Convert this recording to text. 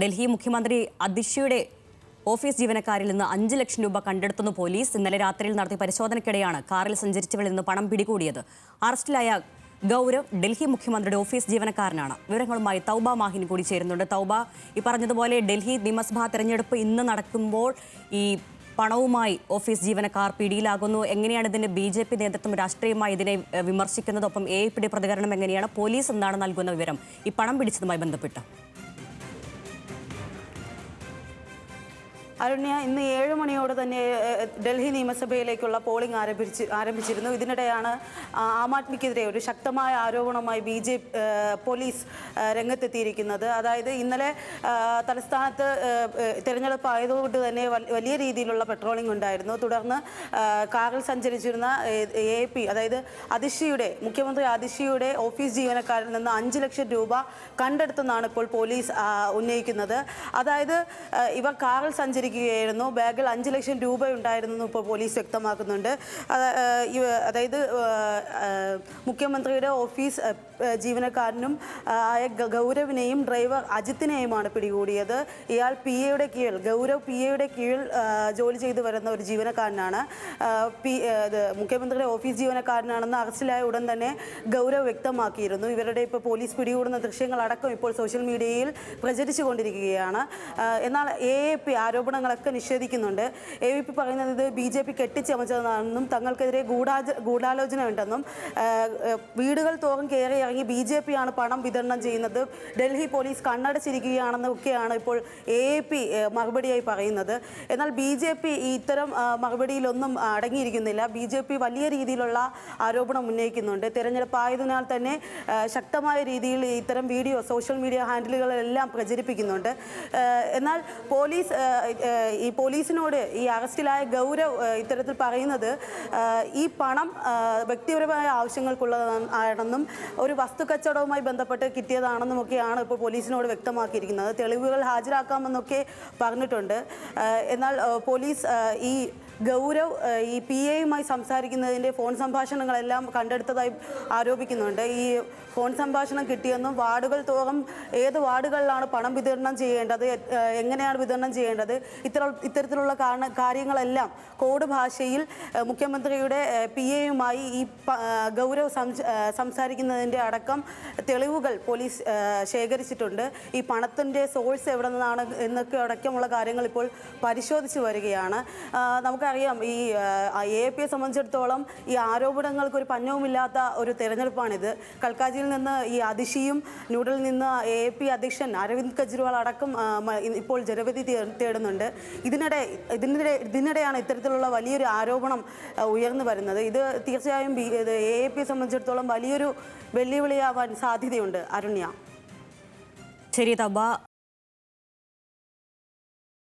ഡൽഹി മുഖ്യമന്ത്രി അതിഷിയുടെ ഓഫീസ് ജീവനക്കാരിൽ നിന്ന് അഞ്ച് ലക്ഷം രൂപ കണ്ടെടുത്തുന്ന പോലീസ് ഇന്നലെ രാത്രിയിൽ നടത്തിയ പരിശോധനയ്ക്കിടെയാണ് കാറിൽ സഞ്ചരിച്ചവരിൽ നിന്ന് പണം പിടികൂടിയത്. അറസ്റ്റിലായ ഗൗരവ് ഡൽഹി മുഖ്യമന്ത്രിയുടെ ഓഫീസ് ജീവനക്കാരനാണ്. വിവരങ്ങളുമായി തൗബ മാഹിൻ കൂടി ചേരുന്നുണ്ട്. തൗബ ഈ പറഞ്ഞതുപോലെ ഡൽഹി നിയമസഭാ തെരഞ്ഞെടുപ്പ് ഇന്ന് നടക്കുമ്പോൾ ഈ പണവുമായി ഓഫീസ് ജീവനക്കാർ പിടിയിലാകുന്നു. എങ്ങനെയാണ് ഇതിന് ബി ജെ പി നേതൃത്വം രാഷ്ട്രീയമായി ഇതിനെ വിമർശിക്കുന്നതൊപ്പം എ പ്രതികരണം എങ്ങനെയാണ്? പോലീസ് എന്താണ് നൽകുന്ന വിവരം? ഈ പണം പിടിച്ചതുമായി ബന്ധപ്പെട്ട്. അരുണ്യ ഇന്ന് ഏഴ് മണിയോടെ തന്നെ ഡൽഹി നിയമസഭയിലേക്കുള്ള പോളിംഗ് ആരംഭിച്ച് ആരംഭിച്ചിരുന്നു. ഇതിനിടെയാണ് ആം ആദ്മിക്കെതിരെ ഒരു ശക്തമായ ആരോപണവുമായി ബി ജെ പോലീസ് രംഗത്തെത്തിയിരിക്കുന്നത്. അതായത് ഇന്നലെ തലസ്ഥാനത്ത് തെരഞ്ഞെടുപ്പ് ആയതുകൊണ്ട് തന്നെ വലിയ രീതിയിലുള്ള പെട്രോളിംഗ് ഉണ്ടായിരുന്നു. തുടർന്ന് കാറിൽ സഞ്ചരിച്ചിരുന്ന എ പി അതായത് അതിഷിയുടെ മുഖ്യമന്ത്രി അതിഷിയുടെ ഓഫീസ് ജീവനക്കാരിൽ നിന്ന് അഞ്ച് ലക്ഷം രൂപ കണ്ടെടുത്തെന്നാണ് ഇപ്പോൾ പോലീസ് ഉന്നയിക്കുന്നത്. അതായത് ഇവർ കാറിൽ സഞ്ചരിക്കുകയായിരുന്നു ബാഗിൽ അഞ്ച് ലക്ഷം രൂപ ഉണ്ടായിരുന്നു ഇപ്പോൾ പോലീസ് വ്യക്തമാക്കുന്നുണ്ട്. അതായത് മുഖ്യമന്ത്രിയുടെ ഓഫീസ് ജീവനക്കാരനും ആയ ഗൗരവിനെയും ഡ്രൈവർ അജിത്തിനെയുമാണ് പിടികൂടിയത്. ഇയാൾ പി എയുടെ കീഴിൽ ഗൗരവ് പി എയുടെ കീഴിൽ ജോലി ചെയ്തു വരുന്ന ഒരു ജീവനക്കാരനാണ്. പി മുഖ്യമന്ത്രിയുടെ ഓഫീസ് ജീവനക്കാരനാണെന്ന് അറസ്റ്റിലായ ഉടൻ തന്നെ ഗൗരവ് വ്യക്തമാക്കിയിരുന്നു. ഇവരുടെ ഇപ്പോൾ പോലീസ് പിടികൂടുന്ന ദൃശ്യങ്ങളടക്കം ഇപ്പോൾ സോഷ്യൽ മീഡിയയിൽ പ്രചരിച്ചുകൊണ്ടിരിക്കുകയാണ്. എന്നാൽ എ എ പി ആരോപണങ്ങളൊക്കെ നിഷേധിക്കുന്നുണ്ട്. എ വി പി പറയുന്നത് ബി ജെ പി കെട്ടിച്ചമച്ചതാണെന്നും തങ്ങൾക്കെതിരെ ഗൂഢാച ഗൂഢാലോചന ഉണ്ടെന്നും വീടുകൾ തോറും കയറി ഇറങ്ങി ബി ജെ പി ആണ് പണം വിതരണം ചെയ്യുന്നത്. ഡൽഹി പോലീസ് കണ്ണടച്ചിരിക്കുകയാണെന്നും ഒക്കെയാണ് ഇപ്പോൾ എ പി മറുപടിയായി പറയുന്നത്. എന്നാൽ ബി ജെ പി ഇത്തരം മറുപടിയിലൊന്നും അടങ്ങിയിരിക്കുന്നില്ല. ബി ജെ പി വലിയ രീതിയിലുള്ള ആരോപണം ഉന്നയിക്കുന്നുണ്ട്. തിരഞ്ഞെടുപ്പ് ആയതിനാൽ തന്നെ ശക്തമായ രീതിയിൽ ഇത്തരം വീഡിയോ സോഷ്യൽ മീഡിയ ഹാൻഡിലുകളെല്ലാം പ്രചരിപ്പിക്കുന്നുണ്ട്. എന്നാൽ പോലീസ് ഈ പോലീസിനോട് ഈ അറസ്റ്റിലായ ഗൗരവ് ഇത്തരത്തിൽ പറയുന്നത് ഈ പണം വ്യക്തിപരമായ ആവശ്യങ്ങൾക്കുള്ളതാണെന്നും ഒരു വസ്തു കച്ചവടവുമായി ബന്ധപ്പെട്ട് കിട്ടിയതാണെന്നും ഒക്കെയാണ് ഇപ്പോൾ പോലീസിനോട് വ്യക്തമാക്കിയിരിക്കുന്നത്. തെളിവുകൾ ഹാജരാക്കാമെന്നൊക്കെ പറഞ്ഞിട്ടുണ്ട്. എന്നാൽ പോലീസ് ഈ ഗൗരവ് ഈ പി എയുമായി സംസാരിക്കുന്നതിന്റെ ഫോൺ സംഭാഷണങ്ങളെല്ലാം കണ്ടെടുത്തതായി ആരോപിക്കുന്നുണ്ട്. ഈ ഫോൺ സംഭാഷണം കിട്ടിയെന്നും വാർഡുകൾ തോറും ഏത് വാർഡുകളിലാണ് പണം വിതരണം ചെയ്യേണ്ടത് എങ്ങനെയാണ് വിതരണം ചെയ്യേണ്ടത് ഇത്തര ഇത്തരത്തിലുള്ള കാര്യങ്ങളെല്ലാം കോഡ് ഭാഷയിൽ മുഖ്യമന്ത്രിയുടെ പി എയുമായി ഈ ഗൗരവ സംസാരിക്കുന്നതിന്റെ അടക്കം തെളിവുകൾ പോലീസ് ശേഖരിച്ചിട്ടുണ്ട്. ഈ പണത്തിന്റെ സോഴ്സ് എവിടെ നിന്നാണ് എന്നൊക്കെ അടക്കമുള്ള കാര്യങ്ങൾ ഇപ്പോൾ പരിശോധിച്ച് വരികയാണ്. നമുക്കറിയാം ഈ എ പിയെ സംബന്ധിച്ചിടത്തോളം ഈ ആരോപണങ്ങൾക്ക് ഒരു പഞ്ഞവുമില്ലാത്ത ഒരു തെരഞ്ഞെടുപ്പാണിത്. കൽക്കാജിയിൽ നിന്ന് ഈ അതിഷിയും ന്യൂഡൽഹിയിൽ നിന്ന് എ പി അധ്യക്ഷൻ അരവിന്ദ് കെജ്രിവാൾ അടക്കം ഇപ്പോൾ ജനവിധി തേ- തേടുന്നുണ്ട് ഇതിനിടെ ഇതിനിടെ ഇതിനിടെയാണ് ഇത്തരത്തിലുള്ള വലിയൊരു ആരോപണം ഉയർന്നു വരുന്നത്. ഇത് തീർച്ചയായും ബി എ എ പിയെ സംബന്ധിച്ചിടത്തോളം വലിയൊരു വെല്ലുവിളിയാവാൻ സാധ്യതയുണ്ട്. അരുണ്യ. ശരി തബ.